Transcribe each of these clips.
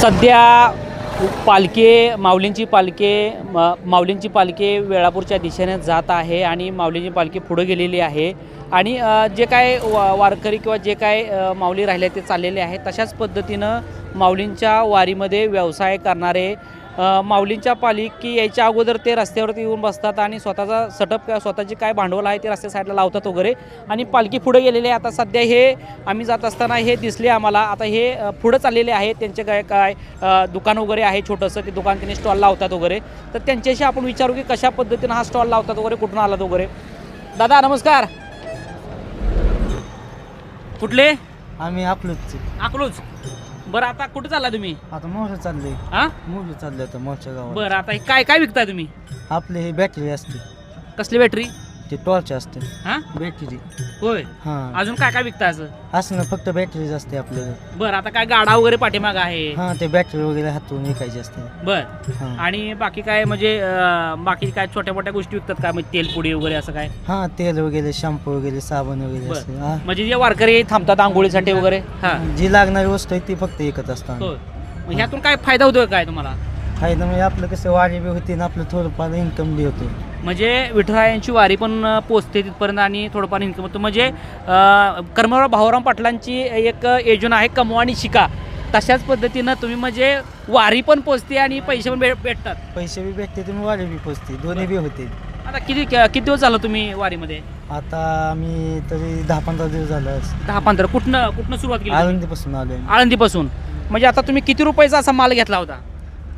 सध्या पालखी माऊलींची पालखी म- माऊलींची पालखी वेळापूरच्या दिशेने जात आहे आणि माऊलींची पालखी पुढे गेलेली आहे. आणि जे काय वा वारकरी किंवा जे काय माऊली राहिले ते चाललेले आहे तशाच पद्धतीनं माऊलींच्या वारीमध्ये व्यवसाय करणारे माऊलींच्या पालखी यायच्या अगोदर ते रस्त्यावरती येऊन बसतात आणि स्वतःचा सटअप किंवा स्वतःची काय भांडवल आहे ते रस्त्या साईडला लावतात वगैरे. आणि पालखी पुढे गेलेली आहे. आता सध्या हे आम्ही जात असताना हे दिसले आम्हाला. आता हे पुढं चाललेले आहे त्यांचे काय काय दुकान वगैरे आहे छोटंसं. ते दुकान त्यांनी स्टॉल लावतात वगैरे. तर त्यांच्याशी आपण विचारू की कशा पद्धतीनं हा स्टॉल लावतात वगैरे कुठून आलात वगैरे. दादा नमस्कार. कुठले? आम्ही आपलंच अकलूज. बरं आता कुठे चालला तुम्ही? आता मोठं चाललंय. हा मोठं चाललंय आता मोठ्या गावात बरं आता हे काय काय विकताय तुम्ही? आपली ही बॅटरी असते. कसली बॅटरी ते टॉर्च असते. हा? बॅटरी. होय? हा. अजून काय काय विकताय असं? असं ना फक्त बॅटरीच असते आपल्याकडे बरं आता काय गाडा वगैरे पाठीमाग आहे? हा ते बॅटरी वगैरे हातून विकायची असते. बर. हा. आणि बाकी काय म्हणजे अं, बाकी काय छोट्या मोठ्या गोष्टी विकतात काय म्हणजे तेलपुडी वगैरे असं काय? हा तेल वगैरे शॅम्पू वगैरे साबण वगैरे बरं. असते हा. म्हणजे जे वारकरी थांबतात आंघोळीसाठी वगैरे? हा. जी लागणारी वस्तू आहे ती फक्त एकत असतात होय. मग ह्यातून काय फायदा होतोय काय तुम्हाला? फायदा म्हणजे आपलं कसं वारी बी होती आणि आपलं थोडंफार इन्कम बी होते म्हणजे विठुरायांची वारी पण पोचते तिथपर्यंत आणि थोडंफार इन्कम होतं. म्हणजे अं, कर्मराव भाऊराम पाटलांची एक योजना आहे कमवा आणि शिका. तशाच पद्धतीनं तुम्ही म्हणजे वारी पण पोचते आणि पैसे पण भेट भेटतात. पैसे बी भेटते तुम्ही वारी बी पोचते. दोन्ही बी होते. आता किती किती दिवस झालं तुम्ही वारीमध्ये? आता आम्ही तरी दहा पंधरा दिवस झालं दहा पंधरा कुठनं कुठनं सुरुवात केली? आळंदीपासून आलोय. आळंदीपासून. म्हणजे आता तुम्ही किती रुपयाचा असा माल घेतला होता?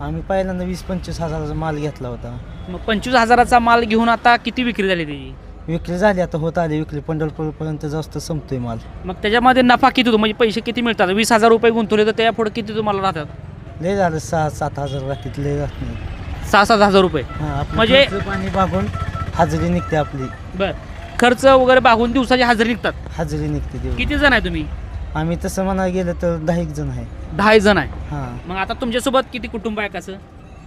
आम्ही पहिल्यांदा वीस पंचवीस हजाराचा माल घेतला होता. मग पंचवीस हजाराचा माल घेऊन आता किती विक्री झाली त्याची? विक्री झाली आता होत आली विक्री. पंढरपूरपर्यंत जास्त संपतोय माल. मग त्याच्यामध्ये नफा किती होतो? म्हणजे पैसे किती मिळतात? वीस हजार रुपये गुंतवले तर त्या पुढे किती तुम्हाला राहतात? लय झालं सहा सात हजार राहतात लय राहत नाही. सहा सात हजार रुपये. हा आपलं म्हणजे- खर्च पाणी भागून हजेरी निघते आपली. बर. खर्च वगैरे भागून दिवसाची हजेरी निघतात. हजेरी निघते किती जण आहे तुम्ही? आम्ही तसं म्हणायला गेलं तर दहा एक जण आहे. दहा जण आहे. हा. मग आता तुमच्यासोबत किती कुटुंब आहे कसं?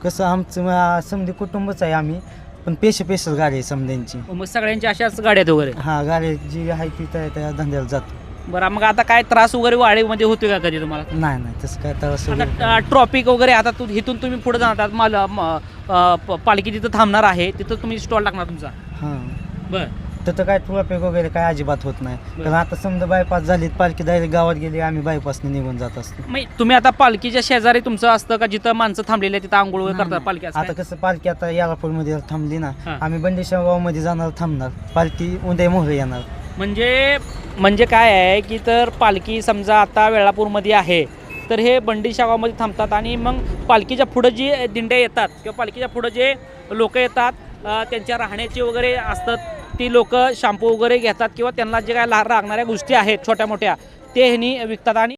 कसं आमचं समधी कुटुंबच आहे आम्ही पण पेशे पेशल गाडी आहे समध्यांची मग सगळ्यांची अशाच गाड्या आहेत वगैरे? हा गाडी जी आहे ती त्या त्या धंद्याला जातो. बरं मग आता काय त्रास वगैरे वाढीमध्ये होतोय का कधी तुम्हाला? नाही नाही तसं काय तर आता ट्रॉपिक वगैरे आता तू इथून तुम्ही पुढे जाणार माल म, अ, प- पालखी तिथं थांबणार आहे तिथं तुम्ही स्टॉल टाकणार तुमचा? हां. बरं. तर काय ट्रॉफिक वगैरे काय अजिबात होत नाही. कारण आता समजा बायपास झाली पालखी डायरेक्ट गावात गेली आम्ही बायपासने निघून जात असतो. मग तुम्ही आता पालखीच्या शेजारी तुमचं असतं का जिथं माणसं थांबलेली आहे तिथं आंघोळ वगैरे करतात पालखी असं आता काय? कसं पालखी आता यालापूरमध्ये थांबली ना हां. आम्ही बंदेशावमध्ये जाणार थांबणार. पालखी उद्या मोहरे येणार. म्हणजे म्हणजे काय आहे की तर पालखी समजा आता वेळापूरमध्ये आहे तर हे बंडी शागावमध्ये थांबतात आणि मग पालखीच्या पुढं जी दिंड्या येतात किंवा पालखीच्या पुढं जे लोक येतात अ, त्यांच्या राहण्याचे वगैरे असतात ती लोक शॅम्पू वगैरे घेतात किंवा त्यांना जे काय लागणाऱ्या गोष्टी आहेत छोट्या मोठ्या ते ह्यांनी विकतात आणि